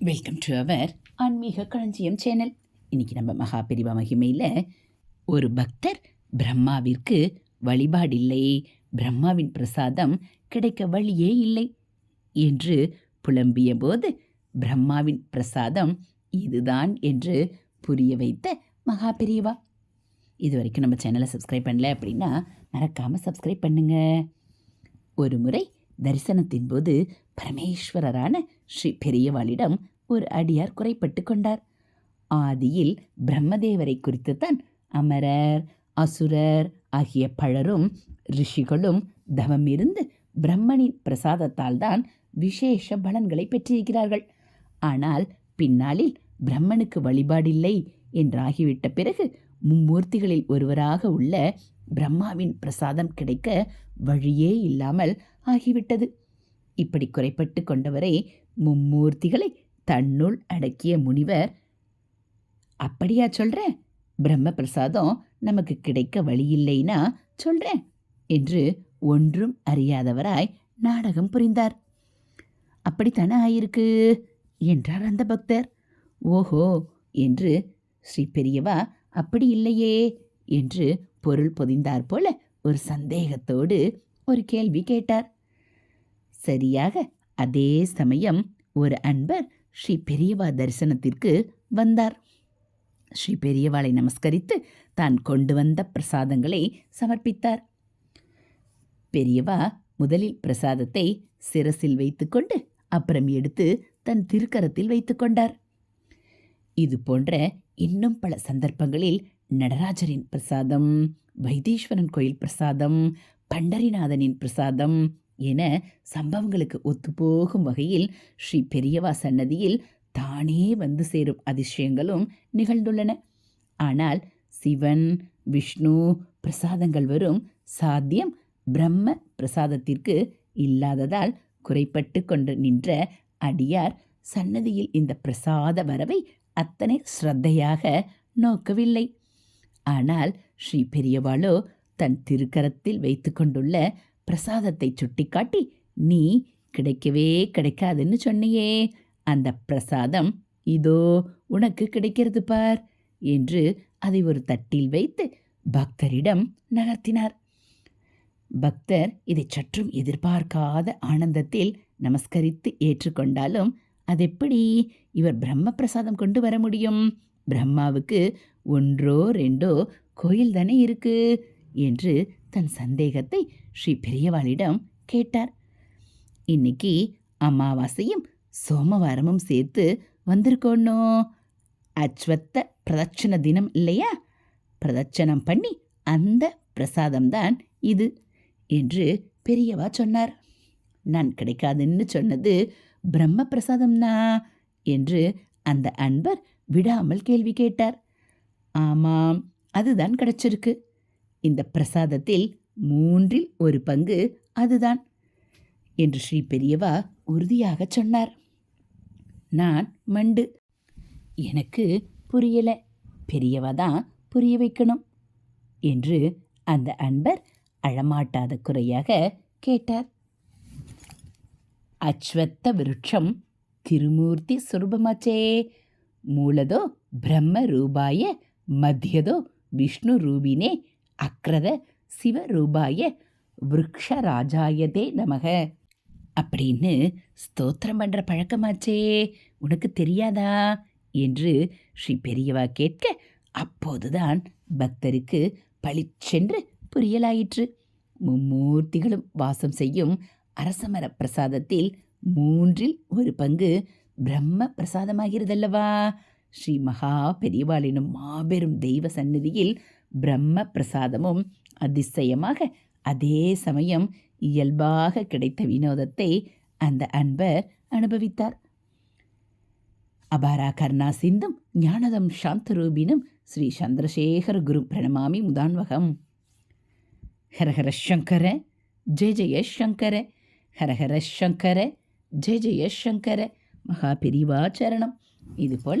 Welcome to our ஆன்மீக களஞ்சியம் channel இன்னைக்கு நம்ம மகாபெரிவா மகிமையில் ஒரு பக்தர் பிரம்மாவிற்கு வழிபாடில்லை பிரம்மாவின் பிரசாதம் கிடைக்க வழியே இல்லை என்று புலம்பிய போது பிரம்மாவின் பிரசாதம் இதுதான் என்று புரிய வைத்த மகாபெரிவா இது வரைக்கும் நம்ம சேனலை சப்ஸ்கிரைப் பண்ணல அப்படின்னா மறக்காமல் சப்ஸ்கிரைப் பண்ணுங்க. ஒரு முறை தரிசனத்தின் போது பரமேஸ்வரரான ஸ்ரீ பெரியவாளிடம் ஒரு அடியார் குறைப்பட்டு கொண்டார். ஆதியில் பிரம்மதேவரை குறித்துத்தான் அமரர் அசுரர் ஆகிய பலரும் ரிஷிகளும் தவமிருந்து பிரம்மனின் பிரசாதத்தால் தான் விசேஷ பலன்களை பெற்றிருக்கிறார்கள். ஆனால் பின்னாளில் பிரம்மனுக்கு வழிபாடில்லை என்றாகிவிட்ட பிறகு மும்மூர்த்திகளில் ஒருவராக உள்ள பிரம்மாவின் பிரசாதம் கிடைக்க வழியே இல்லாமல் ஆகிவிட்டது. இப்படி குறைப்பட்டு கொண்டவரை மும்மூர்த்திகளை தன்னுள் அடக்கிய முனிவர் அப்படியா சொல்ற பிரம்ம பிரசாதம் நமக்கு கிடைக்க வழியில்லைனா சொல்றேன்? என்று ஒன்றும் அறியாதவராய் நாடகம் புரிந்தார். அப்படித்தானே ஆயிருக்கு? என்றார் அந்த பக்தர். ஓஹோ! என்று ஸ்ரீ பெரியவா அப்படி இல்லையே! என்று பொருள் பொதிந்தார் போல ஒரு சந்தேகத்தோடு ஒரு கேள்வி கேட்டார். சரியாக அதே சமயம் ஒரு அன்பர் ஸ்ரீ பெரியவா தரிசனத்திற்கு வந்தார். ஸ்ரீ பெரியவாளை நமஸ்கரித்து தான் கொண்டு வந்த பிரசாதங்களை சமர்ப்பித்தார். பெரியவா முதலில் பிரசாதத்தை சிரசில் வைத்துக்கொண்டு அப்புறம் எடுத்து தன் திருக்கரத்தில் வைத்துக்கொண்டார் இது போன்ற இன்னும் பல சந்தர்ப்பங்களில் நடராஜரின் பிரசாதம் வைத்தீஸ்வரன் கோயில் பிரசாதம் பண்டரிநாதனின் பிரசாதம் என சம்பவங்களுக்கு ஒத்துப்போகும் வகையில் ஸ்ரீ பெரியவா சன்னதியில் தானே வந்து சேரும் அதிசயங்களும் நிகழ்ந்துள்ளன. ஆனால் சிவன் விஷ்ணு பிரசாதங்கள் வரும் சாத்தியம் பிரம்ம பிரசாதத்திற்கு இல்லாததால் குறைப்பட்டு கொண்டு நின்ற அடியார் சன்னதியில் இந்த பிரசாத வரவை அத்தனை ஸ்ரத்தையாக நோக்கவில்லை. ஆனால் ஸ்ரீ பெரியவாளோ தன் திருக்கரத்தில் வைத்துக்கொண்டுள்ள பிரசாதத்தை சுட்டிக்காட்டி நீ கிடைக்கவே கிடைக்காதுன்னு சொன்னியே. அந்த பிரசாதம் இதோ உனக்கு கிடைக்கிறது பார் என்று அதை ஒரு தட்டில் வைத்து பக்தரிடம் நகர்த்தினார். பக்தர் இதை சற்றும் எதிர்பார்க்காத ஆனந்தத்தில் நமஸ்கரித்து ஏற்றுக்கொண்டாலும் அதெப்படி? இவர் பிரம்ம பிரசாதம் கொண்டு வர முடியும். பிரம்மாவுக்கு ஒன்றோ ரெண்டோ கோயில் தானே இருக்கு என்று தன் சந்தேகத்தை ஸ்ரீ பெரியவாளிடம் கேட்டார். இன்னைக்கு அமாவாசையும் சோமவாரமும் சேர்த்து வந்திருக்கோன்னோ அஸ்வத்த பிரதட்சண தினம் இல்லையா? பிரதட்சணம் பண்ணி அந்த பிரசாதம்தான் இது என்று பெரியவா சொன்னார். நான் கிடைக்காதுன்னு சொன்னது பிரம்ம பிரசாதம்னா என்று அந்த அன்பர் விடாமல் கேள்வி கேட்டார். ஆமாம் அதுதான் கிடைச்சிருக்கு. இந்த பிரசாதத்தில் மூன்றில் ஒரு பங்கு அதுதான் என்று ஸ்ரீ பெரியவா உறுதியாக சொன்னார். நான் மண்டு. எனக்கு புரியலை. பெரியவா தான் புரிய வைக்கணும் என்று அந்த அன்பர் அழமாட்டாத குறையாக கேட்டார். அஸ்வத்த விருட்சம் திருமூர்த்தி சுரூபமாச்சே. மூலதோ பிரம்ம ரூபாய மத்தியதோ விஷ்ணு ரூபினே அக்ரத சிவரூபாய விருக்ஷராஜாயதே நமக. அப்படின்னு ஸ்தோத்திரம் பண்ணுற பழக்கமாச்சே. உனக்கு தெரியாதா? என்று ஸ்ரீ பெரியவா கேட்க அப்போதுதான் பக்தருக்கு பளிச்சென்று புரியலாயிற்று. மும்மூர்த்திகளும் வாசம் செய்யும் அரசமர பிரசாதத்தில் மூன்றில் ஒரு பங்கு பிரம்ம பிரசாதமாகிறதல்லவா? ஸ்ரீ மகா பெரியவாளினும் மாபெரும் தெய்வ சந்நிதியில் பிரம்ம பிரசாதமும் அதிசயமாக அதே சமயம் இயல்பாக கிடைத்த வினோதத்தை அந்த அன்பர் அனுபவித்தார். அபாரா கர்ணா சிந்தும் ஞானதம் சாந்தரூபினும் ஸ்ரீ சந்திரசேகர குரு பிரணமாமி முதான்வகம். ஹரஹர சங்கர ஜெய ஜெய சங்கர ஹரஹர சங்கர ஜெய ஜெய சங்கர மகா பெரிவாச்சரணம் இதுபோல